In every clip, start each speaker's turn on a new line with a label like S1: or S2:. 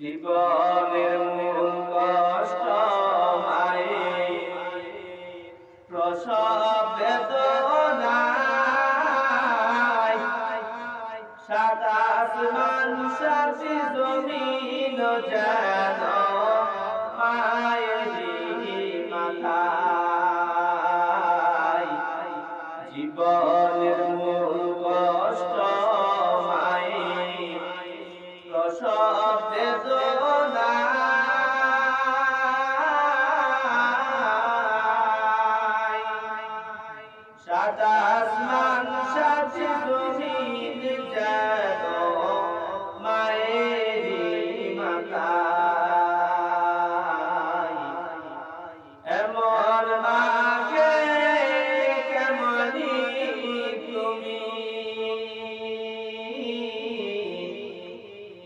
S1: জীবনের মূল কষ্ট মায়ে প্রসব বেদনায় সাতাশ মানুষাসি জমিন যেন মায়ের মাথায় সাদা আসমান সাথে জমিন যেন মায়েরই মাথায় এমন মাকে কেমনি তুমি?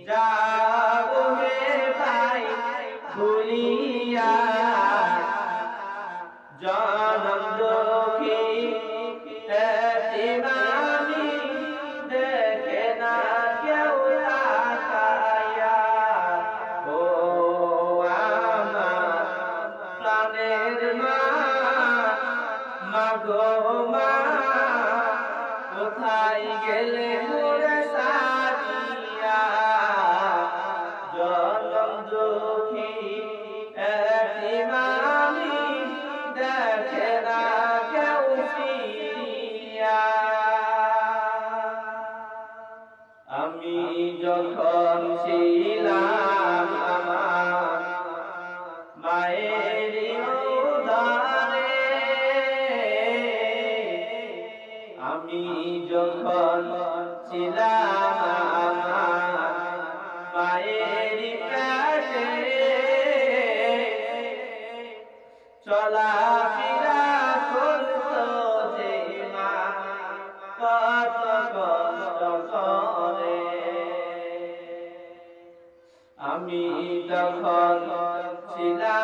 S1: যাও হে ভাই, ভুলিয়া এতিমামি দেখে না কেউ তাকায়া কোথায় গেলে আমি যখন ছিলাম মায়ের পেটে চলা ফিরা করতো যে মা, কত কষ্ট করে। আমি তখন ছিলাম